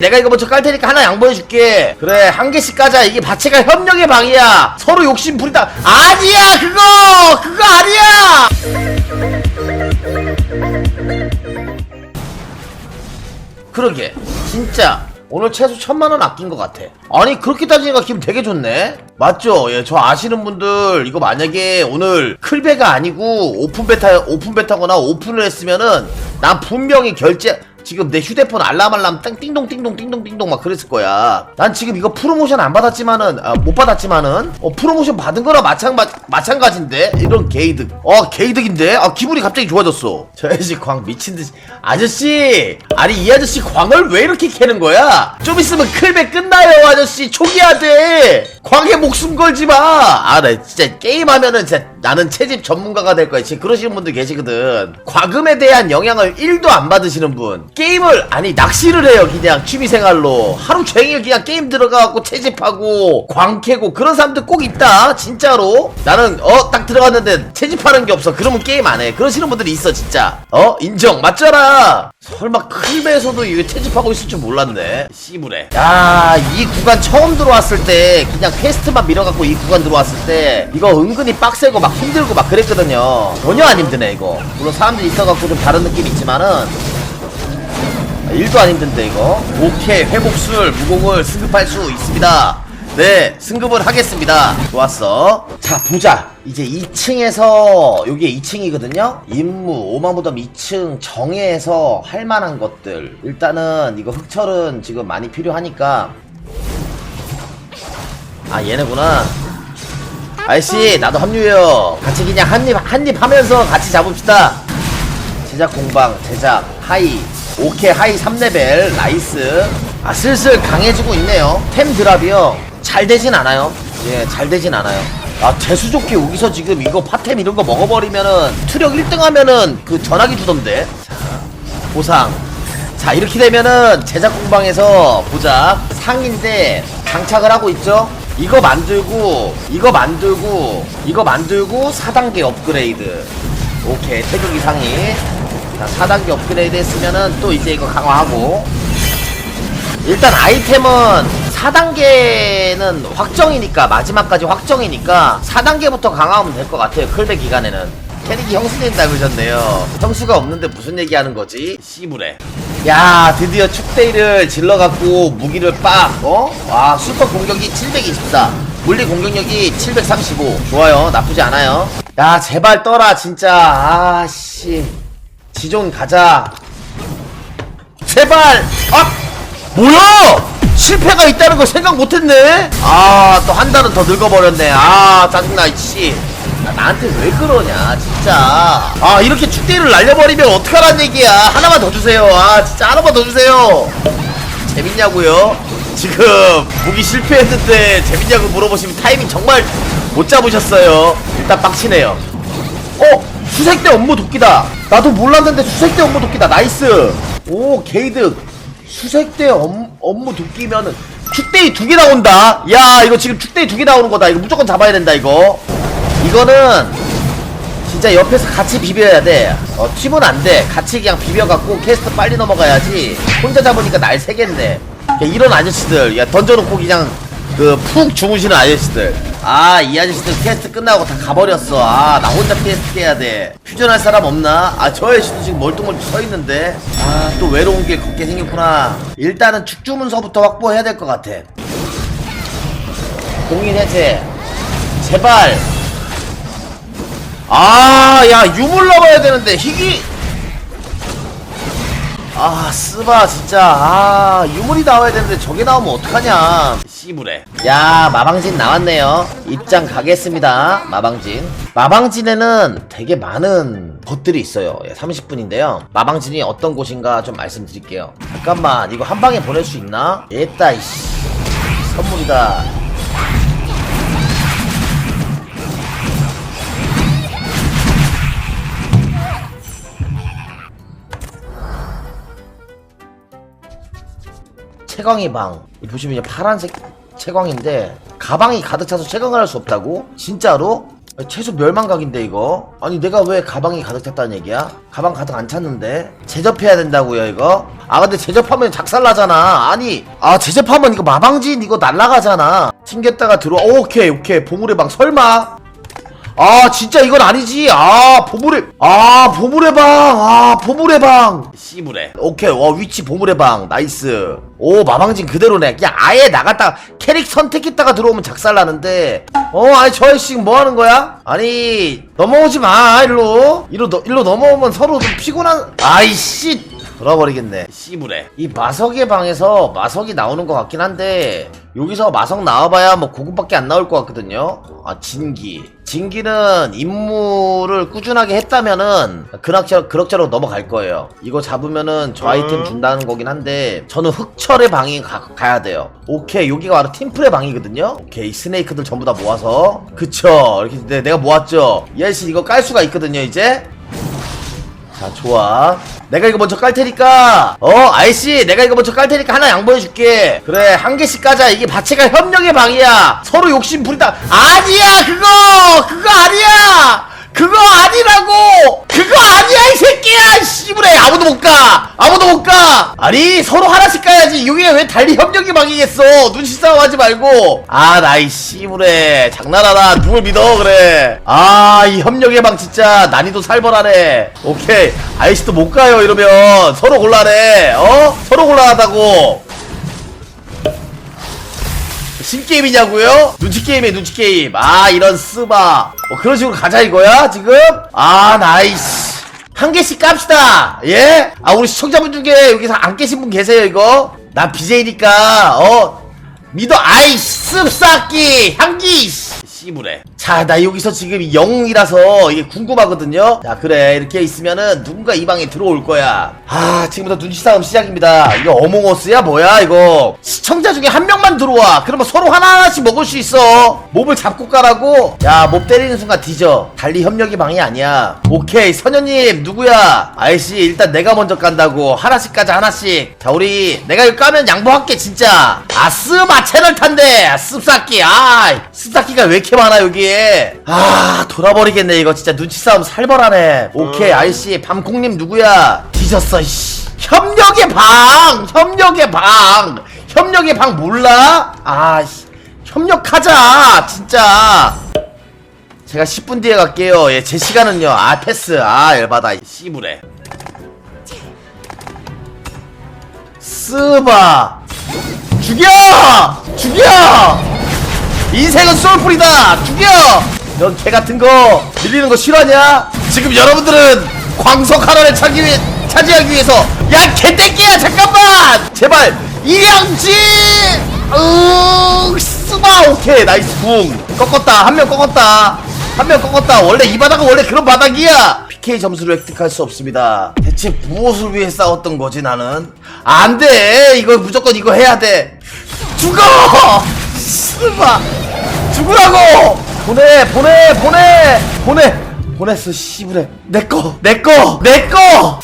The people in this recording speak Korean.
내가 이거 먼저 깔 테니까 하나 양보해 줄게. 그래, 한 개씩 까자. 이게 바체가 협력의 방이야. 서로 욕심 부리다. 아니야, 그거! 그거 아니야! 그러게, 진짜. 오늘 최소 천만 원 아낀 것 같아. 아니, 그렇게 따지니까 기분 되게 좋네? 맞죠? 예, 저 아시는 분들, 이거 만약에 오늘 클베가 아니고 오픈 베타, 오픈 베타거나 오픈을 했으면은, 난 분명히 결제, 지금 내 휴대폰 알람 알람 땡 띵동 띵동 띵동 띵동 막 그랬을 거야. 난 지금 이거 프로모션 안 받았지만은 아, 못 받았지만은 어, 프로모션 받은 거랑 마찬가 마찬가지인데 이런 게이득. 어 게이득인데. 아 기분이 갑자기 좋아졌어. 저 아저씨 광 미친 듯이 아저씨 아니 이 아저씨 광을 왜 이렇게 캐는 거야? 좀 있으면 클백 끝나요 아저씨 초기화 돼. 광에 목숨 걸지 마. 아 나 진짜 게임하면은 진짜 나는 채집 전문가가 될 거야. 지금 그러시는 분들 계시거든. 과금에 대한 영향을 1도 안 받으시는 분. 게임을 아니 낚시를 해요. 그냥 취미생활로 하루 종일 그냥 게임 들어가갖고 채집하고 광 캐고 그런 사람들 꼭 있다. 진짜로. 나는 어 딱 들어갔는데 채집하는 게 없어. 그러면 게임 안 해. 그러시는 분들이 있어 진짜. 어 인정 맞잖아. 설마 클베에서도 이거 채집하고 있을 줄 몰랐네. 씨부래. 야, 이 구간 처음 들어왔을 때 그냥 퀘스트만 밀어갖고 이 구간 들어왔을 때 이거 은근히 빡세고 막 힘들고 막 그랬거든요. 전혀 안 힘드네 이거. 물론 사람들이 있어갖고 좀 다른 느낌이 있지만은 일도 안 힘든데 이거. 오케이 회복술 무공을 승급할 수 있습니다. 네, 승급을 하겠습니다. 좋았어. 자, 보자. 이제 2층에서, 여기에 2층이거든요? 임무, 오마무덤 2층 정해에서 할 만한 것들. 일단은, 이거 흑철은 지금 많이 필요하니까. 아, 얘네구나. 아저씨, 나도 합류해요. 같이 그냥 한입, 한입 하면서 같이 잡읍시다. 제작 공방, 제작, 하이. 오케이, 하이 3레벨. 나이스. 아, 슬슬 강해지고 있네요. 템 드랍이요. 잘 되진 않아요. 예, 잘 되진 않아요. 아, 재수 좋게 여기서 지금 이거 파템 이런 거 먹어버리면은, 투력 1등 하면은 그 전화기 주던데. 자, 보상. 자, 이렇게 되면은 제작 공방에서 보자. 상인데 장착을 하고 있죠? 이거 만들고, 이거 만들고, 이거 만들고 4단계 업그레이드. 오케이, 태극기 상이. 자, 4단계 업그레이드 했으면은 또 이제 이거 강화하고. 일단 아이템은 4단계는 확정이니까 마지막까지 확정이니까 4단계부터 강화하면 될 것 같아요 클베 기간에는 캐릭이 형수님 닮으셨네요 형수가 없는데 무슨 얘기하는 거지? 씨부래 야 드디어 축대이를 질러갖고 무기를 빡 어? 와 슈퍼 공격이 724 물리 공격력이 735 좋아요. 나쁘지 않아요. 야 제발 떠라 진짜. 아씨. 지존 가자. 제발! 아! 뭐야? 실패가 있다는 걸 생각 못했네? 아 또 한 달은 더 늙어버렸네. 아 짜증나 이씨. 아, 나한테 왜 그러냐 진짜. 아 이렇게 축대를 날려버리면 어떡하란 얘기야. 하나만 더 주세요. 아 진짜 하나만 더 주세요. 재밌냐고요? 지금 보기 실패했는데 재밌냐고 물어보시면 타이밍 정말 못 잡으셨어요. 일단 빡치네요. 어 수색대 업무 도끼다. 나도 몰랐는데 수색대 업무 도끼다. 나이스. 오 게이드 수색대 업, 업무 도끼면은 축대이 두 개 나온다. 야 이거 지금 축대이 두 개 나오는 거다. 이거 무조건 잡아야 된다 이거 이거는 진짜 옆에서 같이 비벼야 돼. 어, 튀면 안돼. 같이 그냥 비벼갖고 캐스트 빨리 넘어가야지. 혼자 잡으니까 날 새겠네. 야, 이런 아저씨들. 야 던져놓고 그냥 그 푹 주무시는 아저씨들. 아 이 아저씨들 캐스트 끝나고 다 가버렸어. 아 나 혼자 캐스트 해야 돼. 퓨전할 사람 없나? 아 저 아저씨도 지금 멀뚱멀뚱 서 있는데. 아 또 외로운 길 걷게 생겼구나. 일단은 축주문서부터 확보해야 될 것 같아. 공인 해제. 제발 아, 야, 유물 넣어야 되는데, 희귀! 아, 쓰바, 진짜. 아, 유물이 나와야 되는데, 저게 나오면 어떡하냐. 씨부래. 야, 마방진 나왔네요. 입장 가겠습니다. 마방진. 마방진에는 되게 많은 것들이 있어요. 예, 30분인데요. 마방진이 어떤 곳인가 좀 말씀드릴게요. 잠깐만, 이거 한 방에 보낼 수 있나? 얘따, 이씨. 선물이다. 채광이 방. 이 보시면 이제 파란색 채광인데 가방이 가득 차서 채광을 할 수 없다고? 진짜로? 최소 멸망각인데 이거 아니 내가 왜 가방이 가득 찼다는 얘기야? 가방 가득 안 찼는데 제접해야 된다고요 이거? 아 근데 제접하면 작살나잖아 아니 아 제접하면 이거 마방진 이거 날라가잖아 튕겼다가 들어와 오케이 오케이 보물의 방 설마 아 진짜 이건 아니지? 아 보물의 아 보물의 방아 보물의 방. 씨부래 오케이 어 위치 보물의 방 나이스. 오 마방진 그대로네. 그냥 아예 나갔다가 캐릭 선택했다가 들어오면 작살나는데. 어 아니 저 아저씨 뭐 하는 거야? 아니 넘어오지 마 일로. 일로 너, 일로 넘어오면 서로 좀 피곤한 아이씨. 돌아버리겠네. 씨부래 이 마석의 방에서 마석이 나오는 것 같긴 한데 여기서 마석 나와봐야 뭐 고급밖에 안 나올 것 같거든요. 아 진기 진기는 임무를 꾸준하게 했다면은 그럭저럭 그럭저럭 넘어갈 거예요. 이거 잡으면은 저 아이템 준다는 거긴 한데 저는 흑철의 방이 가, 가야 돼요. 오케이 여기가 바로 팀플의 방이거든요? 오케이 스네이크들 전부 다 모아서. 그쵸? 이렇게 내- 내가 모았죠? 이 아저씨 이거 깔 수가 있거든요 이제 자 좋아. 내가 이거 먼저 깔 테니까. 어 아이씨 내가 이거 먼저 깔 테니까 하나 양보해 줄게. 그래 한 개씩 까자. 이게 바체가 협력의 방이야. 서로 욕심 부리다. 아니야 그거! 그거 아니야! 그거 아니라고! 그거 아니야 이 새끼야 씨부래 아무도 못가 아무도 못 가 아니 서로 하나씩 까야지. 여기가 왜 달리 협력의 방이겠어? 눈치 싸움 하지 말고. 아 나이 씨부래 장난하나? 누굴 믿어 그래? 아 이 협력의 방 진짜 난이도 살벌하네. 오케이. 아이씨도 못 가요 이러면. 서로 곤란해. 어? 서로 곤란하다고. 신게임이냐고요? 눈치게임이에요 눈치게임. 아 이런 쓰바. 뭐 그런 식으로 가자 이거야 지금? 아 나이스 한 개씩 깝시다 예? 아 우리 시청자분 중에 여기서 안 깨신 분 계세요 이거? 나 BJ니까 어 믿어 아이 습삭기 향기 씨부래 자나 여기서 지금 0이라서 이게 궁금하거든요. 자 그래 이렇게 있으면은 누군가 이 방에 들어올 거야. 아 지금부터 눈치 싸움 시작입니다. 이거 어몽어스야? 뭐야 이거? 시청자 중에 한 명만 들어와. 그러면 서로 하나하나씩 먹을 수 있어. 몹을 잡고 가라고. 야 몹 때리는 순간 뒤져. 달리 협력의 방이 아니야. 오케이 선녀님 누구야? 아이씨 일단 내가 먼저 깐다고. 하나씩 까자 하나씩. 자 우리 내가 이거 까면 양보할게 진짜. 아스 마 채널 탄대 습삭기 아 습삭기가 왜 이렇게 많아 여기에. 아 돌아버리겠네 이거. 진짜 눈치 싸움 살벌하네. 오케이 아이씨. 밤콩님 누구야? 뒤졌어 씨. 협력의 방! 협력의 방! 협력의 방 몰라? 아 씨. 협력하자 진짜. 제가 10분 뒤에 갈게요. 예, 제 시간은요. 아 패스. 아 열받아 이 씨부래 쓰바. 죽여! 죽여 인생은 솔풀이다! 죽여! 넌 개같은 거 밀리는 거 싫어하냐? 지금 여러분들은 광석 하나를 차기 위해 차지하기 위해서 야 개새끼야! 잠깐만! 제발! 이양지! 으 쓰바 오케이 나이스 붕. 꺾었다. 한 명 꺾었다. 한 명 꺾었다. 원래 이 바닥은 원래 그런 바닥이야. PK 점수를 획득할 수 없습니다. 대체 무엇을 위해 싸웠던 거지 나는? 안돼! 이거 무조건 이거 해야 돼. 죽어 쓰바 죽으라고! 보내 보내 보내! 보내! 보냈어 씨부래 내꺼 내꺼 내꺼